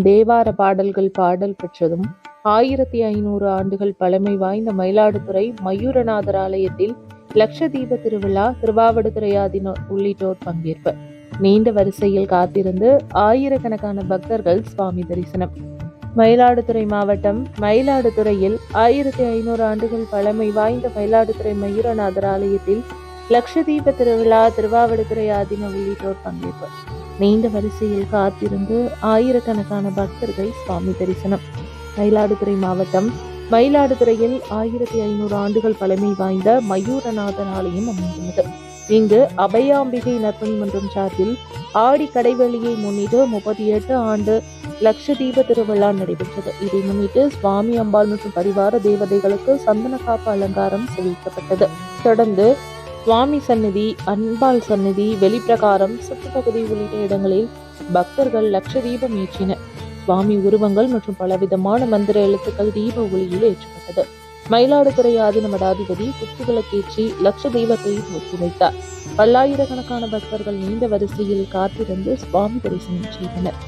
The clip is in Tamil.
தேவார பாடல்கள் பாடல் பெற்றதும் ஆயிரத்தி ஐநூறு ஆண்டுகள் பழமை வாய்ந்த மயிலாடுதுறை மயூரநாதர் ஆலயத்தில் லட்சதீப திருவிழா திருவாவடுதுறையாதினோர் உள்ளிட்டோர் பங்கேற்பு. நீண்ட வரிசையில் காத்திருந்து ஆயிரக்கணக்கான பக்தர்கள் சுவாமி தரிசனம். மயிலாடுதுறை மாவட்டம் மயிலாடுதுறையில் ஆயிரத்தி ஐநூறு ஆண்டுகள் பழமை வாய்ந்த மயிலாடுதுறை மயூரநாதர் ஆலயத்தில் லட்சதீப திருவிழா திருவாவடுதுறை ஆதின உள்ளிட்டோர் பங்கேற்பு. நீண்ட வரிசையில் காத்திருந்து ஆயிரக்கணக்கான பக்தர்கள் சுவாமி தரிசனம். மயிலாடுதுறை மாவட்டம் மயிலாடுதுறையில் ஆயிரத்தி ஐநூறு ஆண்டுகள் பழமை வாய்ந்த மயூரநாதர் ஆலயம் அமைந்துள்ளது. இங்கு அபயாம்பிகை நற்பணி மன்றம் சார்பில் ஆடி கடைவெளியை முன்னிட்டு முப்பத்தி எட்டு ஆண்டு லட்சதீப திருவிழா நடைபெற்றது. இதை முன்னிட்டு சுவாமி அம்பாள் மற்றும் பரிவார தேவதைகளுக்கு சந்தன காப்பு அலங்காரம் செய்விக்கப்பட்டது தொடர்ந்து சுவாமி சந்நிதி அன்பாள் சந்நிதி வெளிப்பிரகாரம் சுற்றுப்பகுதி உள்ளிட்ட இடங்களில் பக்தர்கள் லட்சதீபம் ஏற்றினர். சுவாமி உருவங்கள் மற்றும் பலவிதமான மந்திர எழுத்துக்கள் தீப ஒளியில் ஏற்றப்பட்டது. மயிலாடுதுறை ஆதின மடாதிபதி குத்துவிளக்கேற்றி லட்ச தெய்வத்தை ஒத்தி வைத்தார் பல்லாயிரக்கணக்கான பக்தர்கள் நீண்ட வரிசையில் காத்திருந்து சுவாமி தரிசனம் செய்தனர்.